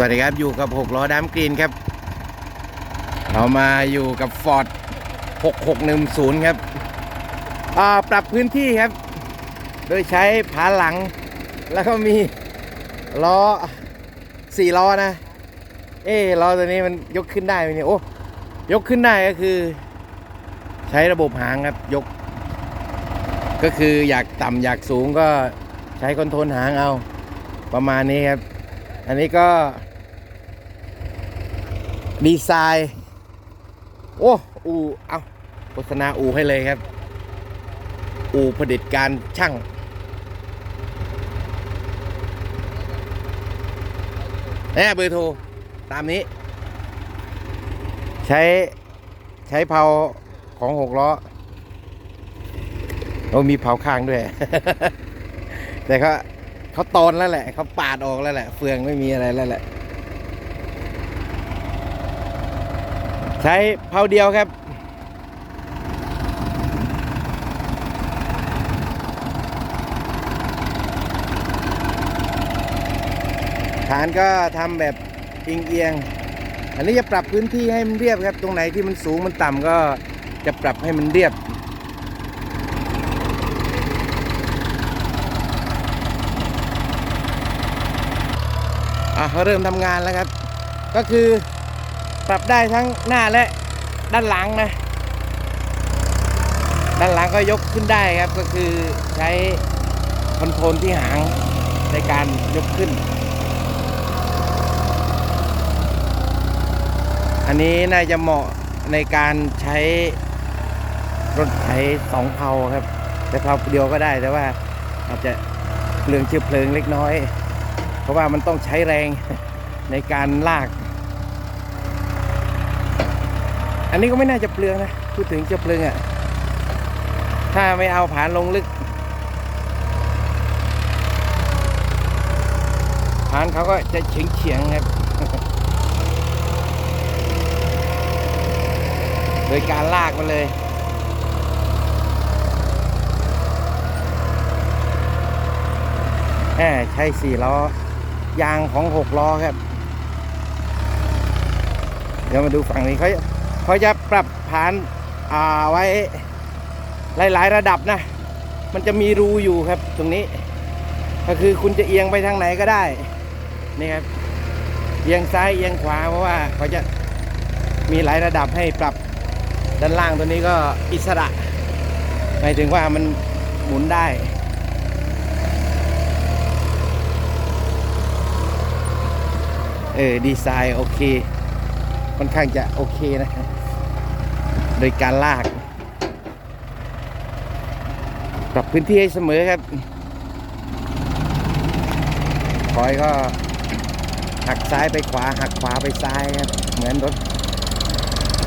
วัสดีครับอยู่กับ 6 ล้อดามกรีนครับ เรามาอยู่กับ Ford 6610 ครับอ่าปรับพื้นที่ครับ โดยใช้ผาหลัง แล้วก็มีล้อสี่ล้อนะ เอ้ล้อตัวนี้มันยกขึ้นได้ไหมเนี่ยโอ้ยกขึ้นได้ก็คือ ใช้ระบบหางครับยก ก็คืออยากต่ำอยากสูงก็ใช้คอนโทรลหางเอาประมาณนี้ครับ อันนี้ก็ ดีไซน์ โอ้อูเอาโฆษณาอูให้เลยครับ อูผลิตการช่างแน่เบอร์โทร ตามนี้ ใช้ใช้เผาของหกล้อโอ้มีเผาข้างด้วย แต่เขาเขาตอนแล้วแหละ เขาปาดออกแล้วแหละ เฟืองไม่มีอะไรแล้วแหละ ใช้เผาเดียวครับ ฐานก็ทำแบบเอียงๆอันนี้จะปรับพื้นที่ให้มันเรียบครับ ตรงไหนที่มันสูงมันต่ำก็จะปรับให้มันเรียบอะเขาเริ่มทำงานแล้วครับ ก็คือ ปรับได้ทั้งหน้าและด้านหลังนะ ด้านหลังก็ยกขึ้นได้ครับก็คือใช้คอนโทรลที่หางในการยกขึ้น อันนี้น่าจะเหมาะในการใช้รถไถสองเพาครับ แต่เพาเดียวก็ได้แต่ว่าอาจจะเปลืองเชื้อเพลิงเล็กน้อย เพราะว่ามันต้องใช้แรงในการลาก อันนี้ก็ไม่น่าจะเปลืองนะพูดถึงเชื้อเพลิงอะ่ะ ถ้าไม่เอาผานลงลึกผานเขาก็จะเฉียงเฉียงครับ โดยการลากมันเลยแหมใช้สี่ล้อ ยางของหกล้อครับ เดี๋ยวมาดูฝั่งนี้เขา เขาจะปรับผานอ่าไว้หลาย ๆ ระดับนะ มันจะมีรูอยู่ครับ ตรงนี้ ก็คือคุณจะเอียงไปทางไหนก็ได้นี่ครับเอียงซ้ายเอียงขวาเพราะว่าเขาจะมีหลายระดับให้ปรับด้านล่างตัวนี้ก็อิสระหมายถึงว่ามันหมุนได้เออดีไซน์โอเคค่อนข้างจะโอเคนะ โดยการลาก ปรับพื้นที่ให้เสมอครับคอยก็หักซ้ายไปขวา หักขวาไปซ้ายครับ เหมือนรถ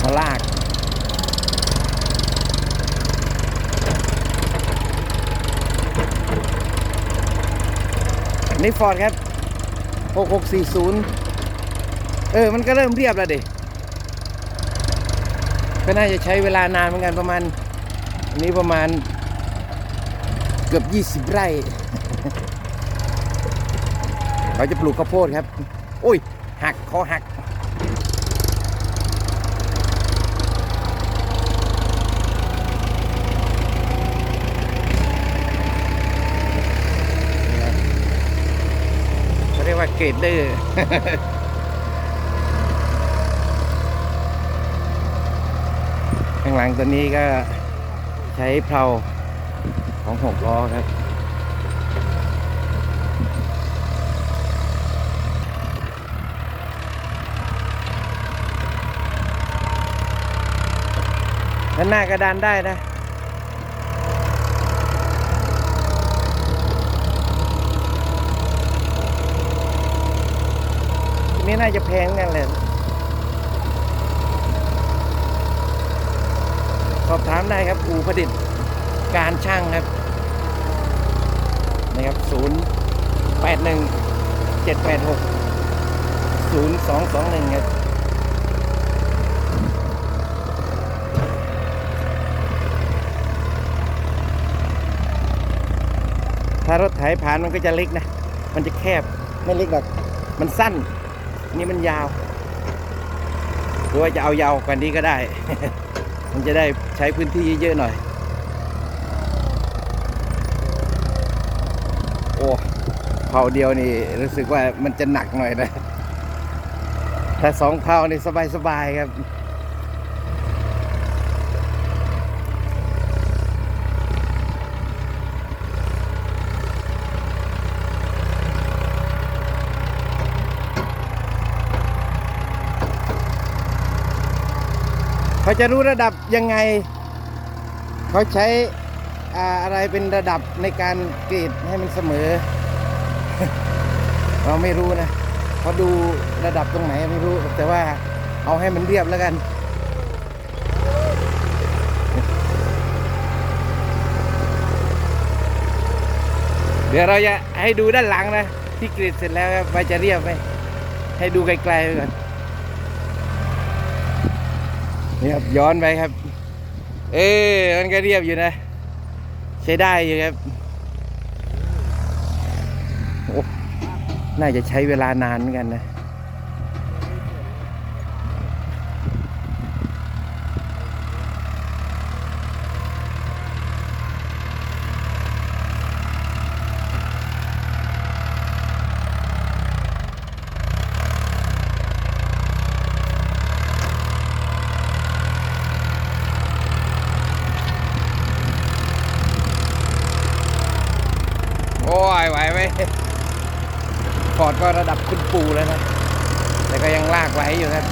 มาลากนี่ฟอร์ดครับ 6640 เออ มันก็เริ่มเรียบแล้วดิ ก็น่าจะใช้เวลานานเหมือนกันประมาณอันนี้ประมาณเกือบ 20 ไร่เขาจะปลูกข้าวโพดครับ โอ้ย หักคอหัก เขาเรียกว่าเกรดเดอร์ ข้างหลังตัวนี้ก็ใช้เพลาของหกล้อครับด้านหน้ากระดานได้นะนี่น่าจะแพงกันเลย อบถามได้ครับอู่ผลิตการช่างครับนะครับศูนย์แปดหนึ่งเจ็ดแปดหกศูนย์สองสองหนึ่งครับถ้ารถไถผ่านมันก็จะเล็กนะ มันจะแคบ ไม่เล็กหรอก มันสั้น นี่มันยาว หรือว่าจะเอายาวกว่านี้ก็ได้ มันจะได้ใช้พื้นที่เยอะๆหน่อย โอ้เผาเดียวนี่รู้สึกว่ามันจะหนักหน่อยนะ ถ้าสองเผานี่สบายๆครับ เขาจะรู้ระดับยังไง เขาใช้อะไรเป็นระดับในการกรีดให้มันเสมอ เราไม่รู้นะเขาดูระดับตรงไหนไม่รู้ แต่ว่าเอาให้มันเรียบแล้วกันเดี๋ยวเราจะให้ดูด้านหลังนะ ที่กรีดเสร็จแล้วว่าจะเรียบไหมให้ดูไกลๆไปก่อน นี่ครับย้อนไปครับ เอ๊มันก็เรียบอยู่นะ ใช้ได้อยู่ครับโอ้น่าจะใช้เวลานานเหมือนกันนะ โายไว้ฟอร์ดก็ระดับคุณปูแล้วนะ แต่ก็ยังลากไว้อยู่นะ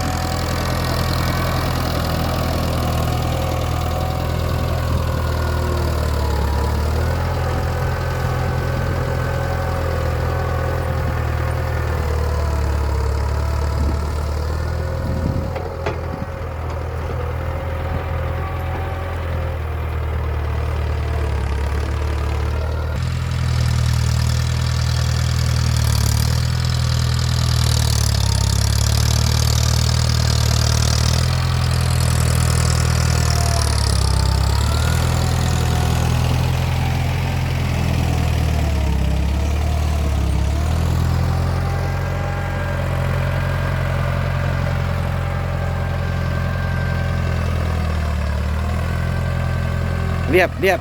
เรียบเรียบ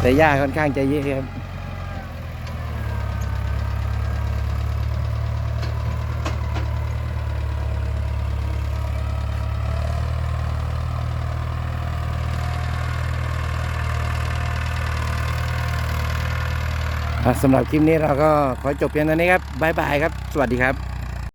แต่หญ้าค่อนข้างจะเยอะครับสำหรับคลิปนี้เราก็ขอจบเพียงเท่านี้ครับ บ๊ายบายครับ สวัสดีครับ